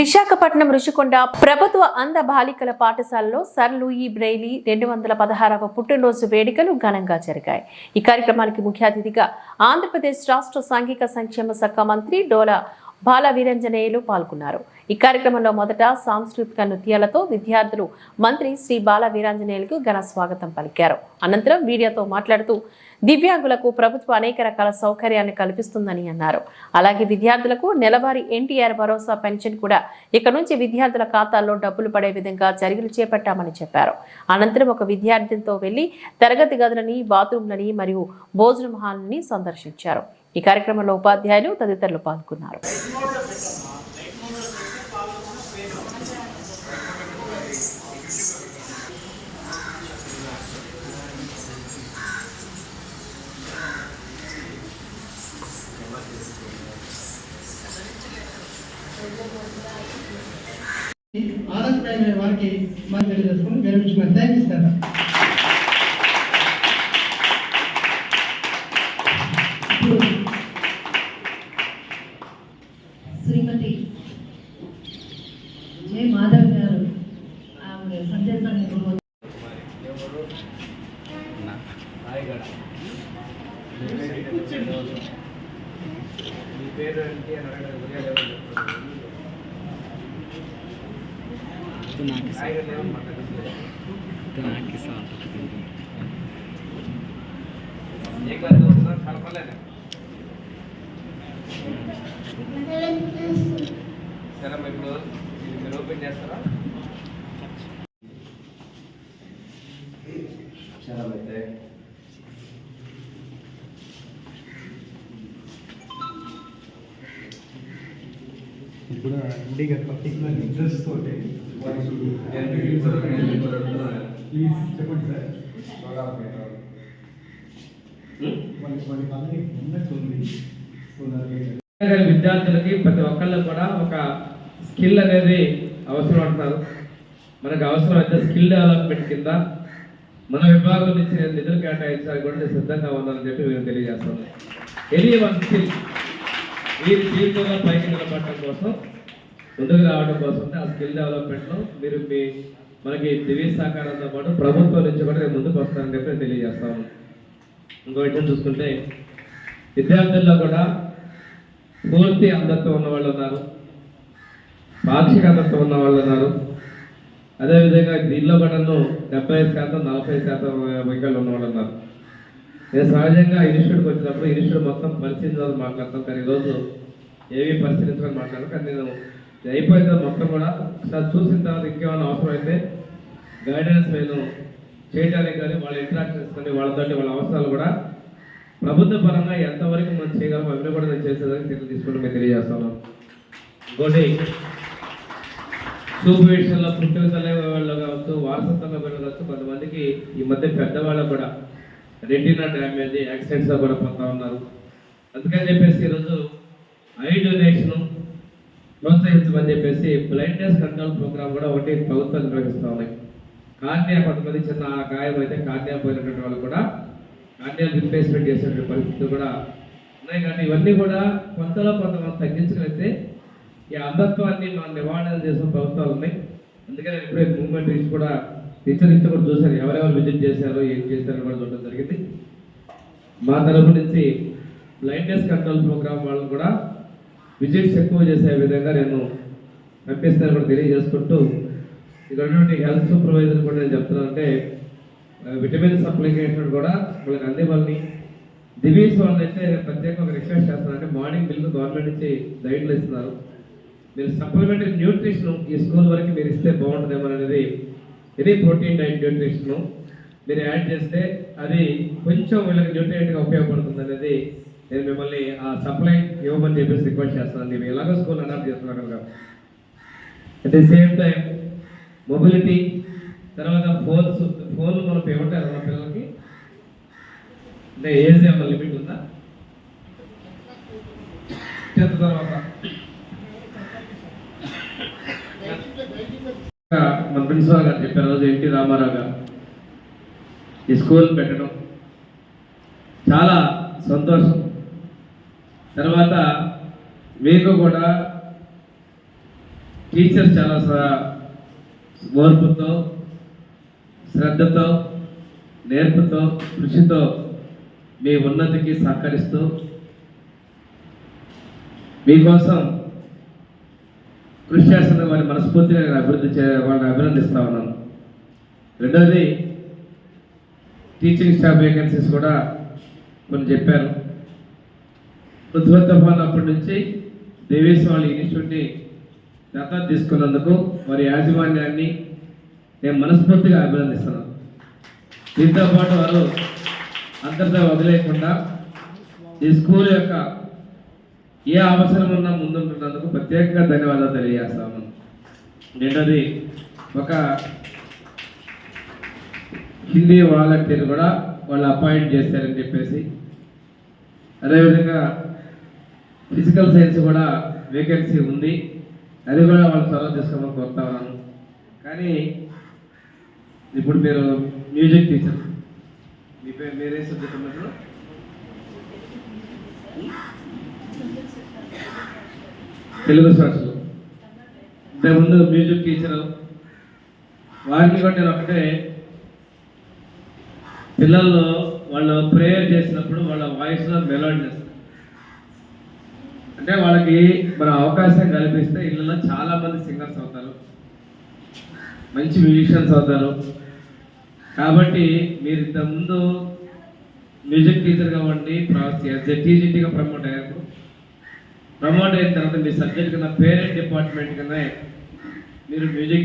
విశాఖపట్నం రుషికొండ ప్రభుత్వ అంధ బాలికల పాఠశాలలో సర్ లూయి బ్రెయిలీ రెండు వందల పదహారవ పుట్టినరోజు వేడుకలు ఘనంగా జరిగాయి. ఈ కార్యక్రమానికి ముఖ్య అతిథిగా ఆంధ్రప్రదేశ్ రాష్ట్ర సాంఘిక సంక్షేమ శాఖ మంత్రి డోలా బాల వీరంజనేయులు పాల్గొన్నారు. ఈ కార్యక్రమంలో మొదట సాంస్కృతిక నృత్యాలతో విద్యార్థులు మంత్రి శ్రీ బాల వీరాంజనేయులకు ఘన స్వాగతం పలికారు. అనంతరం మీడియాతో మాట్లాడుతూ దివ్యాంగులకు ప్రభుత్వం అనేక రకాల సౌకర్యాన్ని కల్పిస్తుందని అన్నారు. అలాగే విద్యార్థులకు నెలవారీ ఎన్టీఆర్ భరోసా పెన్షన్ కూడా ఇక నుంచి విద్యార్థుల ఖాతాల్లో డబ్బులు పడే విధంగా చర్యలు చేపట్టామని చెప్పారు. అనంతరం ఒక విద్యార్థినితో వెళ్ళి తరగతి గదులని బాత్రూంలని మరియు భోజనం హాల్ని సందర్శించారు. ఈ కార్యక్రమంలో ఉపాధ్యాయులు తదితరులు పాల్గొన్నారు. ఆదర్శప్రాయమైన వారికి మనం తెలియజేసుకుని విరమించుకుని thank you sir Shrimati J Madhav గారు సందేశాన్ని. మీ పేరు ఏంటి? అని అడగడం హాయిగా లేవని మాట్లాడుతుంది. ఏ క్లాస్ చదువుతున్నారు? కలపలేదా? సరే అమ్మా, ఇప్పుడు ఇది మీరు ఓపెన్ చేస్తారా సరే అయితే ఇప్పుడు అండి గారు పర్టికులర్ ఇంట్రెస్ట్ తోటి ప్లీజ్ చెప్పండి సార్ విద్యార్థులకి ప్రతి ఒక్కళ్ళు కూడా ఒక స్కిల్ అనేది అవసరం అంటారు. మనకు అవసరం అయితే స్కిల్ డెవలప్మెంట్ కింద మన విభాగం నుంచి నిధులు కేటాయించడానికి కూడా నేను సిద్ధంగా ఉన్నానని చెప్పి మేము తెలియజేస్తాను ఎనీ వన్ స్కిల్ ఈ జీవితంలో పైకి నిలబడటం కోసం ముందుకు రావడం కోసం ఆ స్కిల్ డెవలప్మెంట్లో మీరు మీ మనకి దివ్య సహకారంతో పాటు ప్రభుత్వం నుంచి కూడా నేను ముందుకు వస్తానని చెప్పి నేను తెలియజేస్తాను ఇంకో విషయం చూసుకుంటే విద్యార్థుల్లో కూడా పూర్తి అంధత్వం ఉన్న వాళ్ళు ఉన్నారు. పాక్షిక అంధత్వం ఉన్న వాళ్ళు ఉన్నారు. అదేవిధంగా దీనిలో కూడాను డెబ్బై ఐదు శాతం నలభై శాతం వైకల్యం ఉన్న వాళ్ళు ఉన్నారు. నేను సహజంగా ఇన్స్టిట్యూట్కి వచ్చినప్పుడు ఇన్స్టిట్యూట్ మొత్తం పరిశీలించాలని మాట్లాడతాను. కానీ ఈరోజు ఏవి పరిశీలించాలని మాట్లాడను. కానీ నేను అయిపోయింది అయిపోయిన తర్వాత మొత్తం కూడా సార్ చూసిన తర్వాత ఇంకేమైనా అవసరం అయితే గైడెన్స్ నేను చేయడానికి కానీ వాళ్ళ ఇంటరాక్షన్స్ కానీ వాళ్ళతోటి వాళ్ళ అవసరాలు కూడా ప్రభుత్వ పరంగా ఎంతవరకు మనం చేయగలం అవి కూడా నేను చేసేదానికి చర్యలు తీసుకుంటూ మేము తెలియజేస్తాను. ఇంకోటి సూప్ విషయంలో పుట్టిన తల్లి వాళ్ళు కావచ్చు వారసత్వంగా కావచ్చు కొంతమందికి ఈ మధ్య పెద్దవాళ్ళు కూడా రెటీనా డ్యామేజ్ యాక్సిడెంట్స్లో కూడా పొందా ఉన్నారు. అందుకని చెప్పేసి ఈరోజు ఐ డొనేషను ప్రోత్సహించమని చెప్పేసి బ్లైండ్నెస్ కంట్రోల్ ప్రోగ్రామ్ కూడా ఒకటి ప్రభుత్వం నిర్వహిస్తూ ఉన్నాయి కార్నియా కొంతమంది చిన్న గాయం అయితే కార్నియా పోయినటువంటి వాళ్ళు కూడా కార్నియా రిప్లేస్మెంట్ చేసినటువంటి పరిస్థితులు కూడా ఉన్నాయి. కానీ ఇవన్నీ కూడా కొంతలో కొంతమంది తగ్గించగలిగితే ఈ అంధత్వాన్ని మనం నివారణ చేసిన ప్రభుత్వాలు ఉన్నాయి అందుకని నేను ఇప్పుడే మూవ్మెంట్ రీచ్ కూడా టీచర్ రీచ్ కూడా చూశాను. ఎవరెవరు విజిట్ చేశారో ఏం చేశారో కూడా చూడడం జరిగింది. మా తరపు నుంచి బ్లైండ్నెస్ కంట్రోల్ ప్రోగ్రామ్ వాళ్ళు కూడా విజిట్స్ ఎక్కువ చేసే విధంగా నేను పంపిస్తాను కూడా తెలియజేసుకుంటూ ఇక్కడ ఉన్నటువంటి హెల్త్ సూపర్వైజర్ కూడా నేను చెప్తున్నాను అంటే విటమిన్ సప్లికేషన్ కూడా వాళ్ళకి అందేవాళ్ళని. దివీస్ వాళ్ళని అయితే ప్రత్యేక ఒక రిక్వెస్ట్ చేస్తున్నాను అంటే మార్నింగ్ బిల్లు గవర్నమెంట్ నుంచి గైడ్లు ఇస్తున్నారు. మీరు సప్లిమెంటరీ న్యూట్రిషన్ ఈ స్కూల్ వరకు మీరు ఇస్తే బాగుంటుందేమో అనేది ఇది ప్రోటీన్ డైట్ న్యూట్రిషన్ మీరు యాడ్ చేస్తే అది కొంచెం వీళ్ళకి న్యూట్రియంట్గా ఉపయోగపడుతుంది అనేది నేను మిమ్మల్ని ఆ సప్లై ఇవ్వమని చెప్పేసి రిక్వెస్ట్ చేస్తాను. నేను ఎలాగో స్కూల్ అడాప్ట్ చేస్తున్నాం కనుక at the same time mobility తర్వాత ఫోన్స్ ఫోన్లు మనం ఇవ్వటారు మన పిల్లలకి. అంటే ఏజ్ ఏమైనా లిమిట్ ఉందా? టెన్త్ తర్వాత. మన ప్రిన్సిపాల్ గారు చెప్పారు రోజు ఎన్టీ రామారావు గారు. ఈ స్కూల్ పెట్టడం చాలా సంతోషం. తర్వాత మీకు కూడా టీచర్స్ చాలా ఓర్పుతో శ్రద్ధతో నేర్పుతో కృషితో మీ ఉన్నతికి సహకరిస్తూ మీకోసం కృషి చేస్తున్న వారి మనస్ఫూర్తిగా నేను అభివృద్ధి చే వాళ్ళని అభినందిస్తా ఉన్నాను. రెండవది టీచింగ్ స్టాఫ్ వేకెన్సీస్ కూడా కొన్ని చెప్పారు పృథ్వీ అప్పటి నుంచి దేవేశ్వర ఇన్స్టిట్యూట్ని దత్తా తీసుకున్నందుకు వారి యాజమాన్యాన్ని నేను మనస్ఫూర్తిగా అభినందిస్తున్నాను. దీంతో పాటు వారు అంతర్తో వదిలేయకుండా ఈ స్కూల్ యొక్క ఏ అవసరం ఉన్నా ముందుంటున్నందుకు ప్రత్యేకంగా ధన్యవాదాలు తెలియజేస్తాను రెండోది ఒక హిందీ వాలంటీర్ కూడా వాళ్ళు అపాయింట్ చేశారని చెప్పేసి అదేవిధంగా ఫిజికల్ సైన్స్ కూడా వేకెన్సీ ఉంది. అది కూడా వాళ్ళు చొరవ తీసుకోమని కోరుతా ఉన్నాను కానీ ఇప్పుడు మీరు మ్యూజిక్ టీచర్ మీ పేరు మీరే సబ్జెక్ట్ ఉన్నట్లు తెలుగు సాక్షులు. ఇంతకుముందు మ్యూజిక్ టీచర్ వారికి కూడా నేను ఒకటే పిల్లల్లో వాళ్ళు ప్రేయర్ చేసినప్పుడు వాళ్ళ వాయిస్లో మెలోడీనెస్ అంటే వాళ్ళకి మన అవకాశం కల్పిస్తే ఇళ్ళలో చాలా మంది సింగర్స్ అవుతారు. మంచి మ్యూజిషియన్స్ అవుతారు. కాబట్టి మీరు ఇంతకుముందు మ్యూజిక్ టీచర్గా ఉండి టీజీటీగా ప్రమోట్ అయ్యారు. ప్రమోట్ అయిన తర్వాత మీ సబ్జెక్ట్ కన్నా పేరెంట్ డిపార్ట్మెంట్ కన్నా మీరు మ్యూజిక్